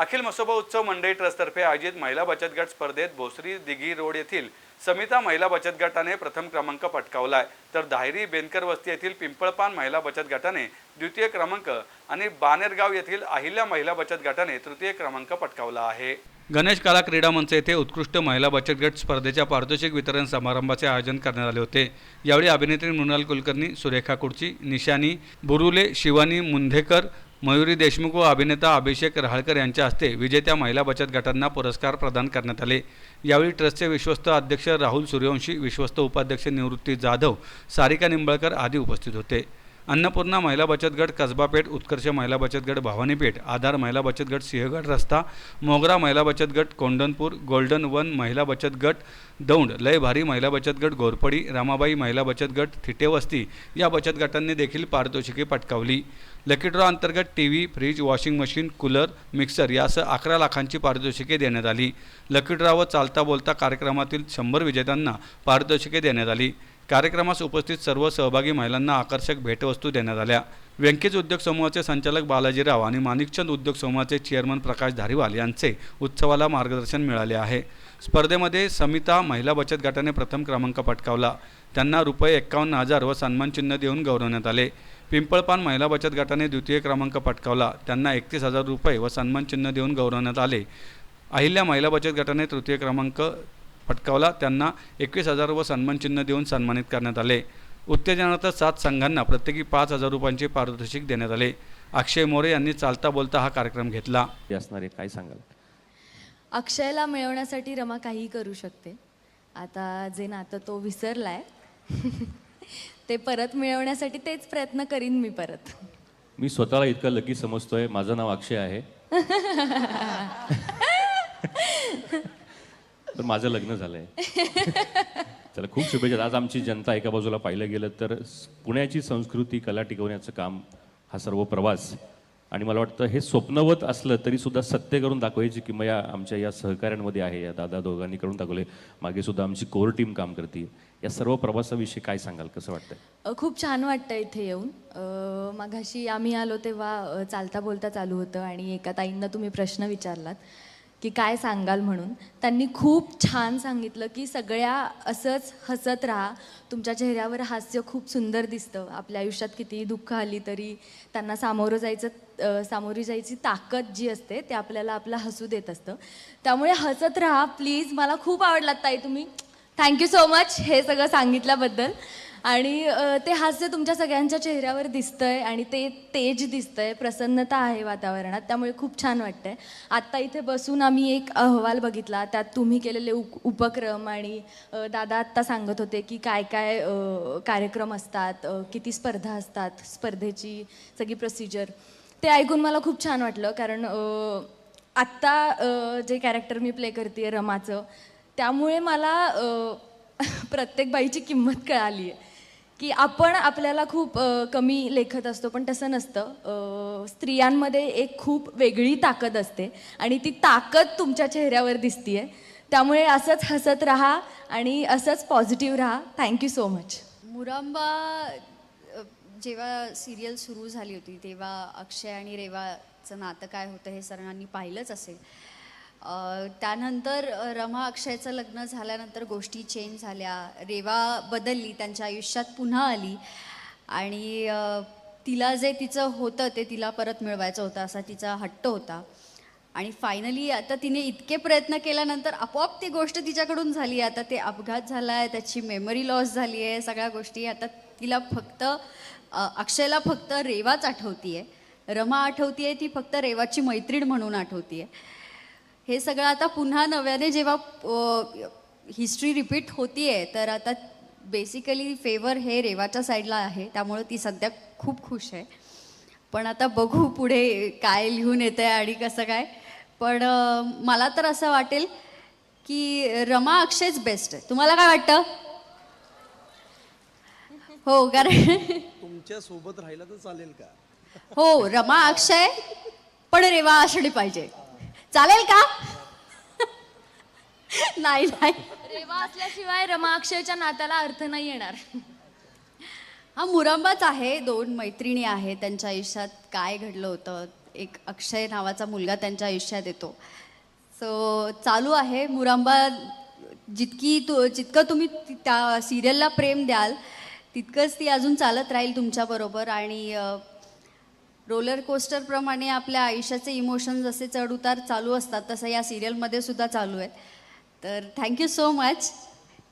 अखिल मसोबा उत्सव मंडई ट्रस्टतर्फे आयोजित महिला बचत गट स्पर्धेत भोसरी दिघी रोड येथील समिता महिला बचत गटाने प्रथम क्रमांक पटकावलाय. तर धायरी बेनकर वस्ती येथील पिंपळपान महिला बचत गटाने द्वितीय क्रमांक आणि बानेरगाव येथील अहिल्या महिला बचत गटाने तृतीय क्रमांक पटकावला आहे. गणेश कला क्रीडा मंच येथे उत्कृष्ट महिला बचत गट स्पर्धेच्या पारितोषिक वितरण समारंभाचे आयोजन करण्यात आले होते. यावेळी अभिनेत्री मृणाल कुलकर्णी सुरेखा कुडची निशानी बुरुले शिवानी मुंधेकर मयुरी देशमुख व अभिनेता अभिषेक रहाळकर यांच्या हस्ते विजेत्या महिला बचत गटांना पुरस्कार प्रदान करण्यात आले. यावेळी ट्रस्टचे विश्वस्त अध्यक्ष राहुल सूर्यवंशी विश्वस्त उपाध्यक्ष निवृत्ती जाधव सारिका निंबळकर आदी उपस्थित होते. अन्नपूर्णा महिला बचत गट कसबा पेठ उत्कर्ष महिला बचत गट भवानी पेठ आधार महिला बचत गट सिंहगड रस्ता मोगरा महिला बचत गट कोंडनपूर गोल्डन वन महिला बचत गट दौंड लय भारी महिला बचत गट घोरपडी रामाबाई महिला बचत गट थिटेवस्ती या बचत गटांनी देखील पारितोषिके पटकावली. लकी ड्रॉ अंतर्गत T V fridge washing machine cooler mixer यासह अकरा लाखांची पारितोषिके देण्यात आली. लकी ड्रॉ व चालता बोलता कार्यक्रमातील शंभर विजेत्यांना पारितोषिके देण्यात आली. कार्यक्रमास उपस्थित सर्व सहभागी महिलांना आकर्षक भेटवस्तू देण्यात आल्या. व्यंकेज उद्योग समूहाचे संचालक बालाजीराव आणि माणिकचंद उद्योग समूहाचे चेअरमन प्रकाश धारीवाल यांचे उत्सवाला मार्गदर्शन मिळाले आहे. स्पर्धेमध्ये समिता महिला बचत गटाने प्रथम क्रमांक पटकावला. त्यांना रुपये एक्कावन्न हजार व सन्मानचिन्ह देऊन गौरवण्यात आले. पिंपळपान महिला बचत गटाने द्वितीय क्रमांक पटकावला. त्यांना एकतीस हजार रुपये व सन्मानचिन्ह देऊन गौरवण्यात आले. अहिल्या महिला बचत गटाने तृतीय क्रमांक पटकावला त्यांना एकवीस हजार व सन्मानचिन्ह देऊन सन्मानित करण्यात आले. उत्तेजनार्थ सात संघांना प्रत्येकी पाच हजार रुपयांचे पारितोषिक देण्यात आले. अक्षय मोरे यांनी चालता बोलता हा कार्यक्रम घेतला. ते असणारे काय सांगाल? अक्षयला मिळवण्यासाठी रमा काहीही करू शकते. आता जे नातं तो विसरलाय ते परत मिळवण्यासाठी तेच प्रयत्न करीन मी परत. मी स्वतःला इतकं लकी समजतोय. माझं नाव अक्षय आहे. तर माझं लग्न झालंय. चला खूप शुभेच्छा. आज आमची जनता एका बाजूला पाहिलं गेलं तर पुण्याची संस्कृती कला टिकवण्याचं काम हा सर्व प्रवास. आणि मला वाटतं हे स्वप्नवत असलं तरी सुद्धा सत्य करून दाखवायची किंवा आमच्या या सहकाऱ्यांमध्ये आहे या दादा दोघांनी करून दाखवले मागे सुद्धा आमची कोर टीम काम करते. या सर्व प्रवासाविषयी काय सांगाल कसं वाटतंय? खूप छान वाटतं इथे येऊन. अ, मघाशी आम्ही आलो तेव्हा चालता बोलता चालू होतं आणि एका ताईंना तुम्ही प्रश्न विचारलात. की काय सांगाल म्हणून. त्यांनी खूप छान सांगितलं की सगळ्या असंच हसत राहा. तुमच्या चेहऱ्यावर हास्य खूप सुंदर दिसतं. आपल्या आयुष्यात कितीही दुःख आली तरी त्यांना सामोरं जायचं सामोरी जायची ताकद जी असते ते आपल्याला आपलं हसू देत असतं. त्यामुळे हसत राहा. प्लीज मला खूप आवडलात ताई तुम्ही. थँक्यू सो मच हे सगळं सांगितल्याबद्दल. आणि ते हास्य तुमच्या सगळ्यांच्या चेहऱ्यावर दिसतंय आणि ते तेज दिसतंय प्रसन्नता आहे वातावरणात त्यामुळे खूप छान वाटतंय. आत्ता इथे बसून आम्ही एक अहवाल बघितला त्यात तुम्ही केलेले उप उपक्रम आणि दादा आत्ता सांगत होते की काय काय कार्यक्रम असतात किती स्पर्धा असतात स्पर्धेची सगळी प्रोसिजर ते ऐकून मला खूप छान वाटलं कारण आत्ता जे कॅरेक्टर मी प्ले करते रमाचं त्यामुळे मला प्रत्येक बाईची किंमत कळाली आहे की आपण आपल्याला खूप कमी लेखत असतो पण तसं नसतं. स्त्रियांमध्ये एक खूप वेगळी ताकद असते आणि ती ताकद तुमच्या चेहऱ्यावर दिसतीये. त्यामुळे असंच हसत राहा आणि असंच पॉझिटिव्ह राहा. Thank you so much. मुरांबा जेव्हा सिरियल सुरू झाली होती तेव्हा अक्षय आणि रेवाचं नातं काय होतं हे सर्वांनी पाहिलंच असेल. त्यानंतर रमा अक्षयचं लग्न झाल्यानंतर गोष्टी चेंज झाल्या. रेवा बदलली त्यांच्या आयुष्यात पुन्हा आली. आणि तिला जे तिचं होतं ते तिला परत मिळवायचं होतं असा तिचा हट्ट होता. आणि फायनली आता तिने इतके प्रयत्न केल्यानंतर आपोआप ती गोष्ट तिच्याकडून झाली. आता ते अपघात झाला आहे त्याची मेमरी लॉस झाली आहे सगळ्या गोष्टी. आता तिला फक्त अक्षयला फक्त रेवाच आठवतीये. रमा आठवतीये ती फक्त रेवाची मैत्रीण म्हणून आठवतीये. हे सगळं आता पुन्हा नव्याने जेव्हा हिस्ट्री रिपीट होतीये तर आता बेसिकली फेवर हे रेवाच्या साईडला आहे. त्यामुळं ती सध्या खूप खुश आहे. पण आता बघू पुढे काय लिहून येतं आहे आणि कसं काय. पण मला तर असं वाटेल की रमा अक्षयच बेस्ट आहे. तुम्हाला काय वाटतं? हो कारण तुमच्यासोबत राहिला तर चालेल का? हो रमा अक्षय पण रेवा असली पाहिजे. चालेल का? नाही नाही. रेवा असल्याशिवाय रमा अक्षयच्या नात्याला अर्थ नाही येणार. हा मुरंबाच आहे. दोन मैत्रिणी आहेत. त्यांच्या आयुष्यात काय घडलं होतं? एक अक्षय नावाचा मुलगा त्यांच्या आयुष्यात येतो. सो चालू आहे. मुरांबा जितकी तू जितकं तुम्ही त्या सिरियलला प्रेम द्याल तितकंच ती अजून चालत राहील तुमच्याबरोबर आणि रोलर कोस्टरप्रमाणे आपल्या आयुष्याचे इमोशन्स जसे चढउतार चालू असतात तसं या सिरियलमध्ये सुद्धा चालू आहे तर थँक्यू सो मच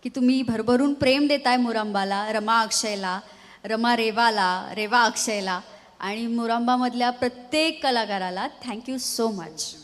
की तुम्ही भरभरून प्रेम देताय मुरांबाला रमा अक्षयला रमा रेवाला रेवा अक्षयला आणि मुरांबामधल्या प्रत्येक कलाकाराला थँक्यू सो मच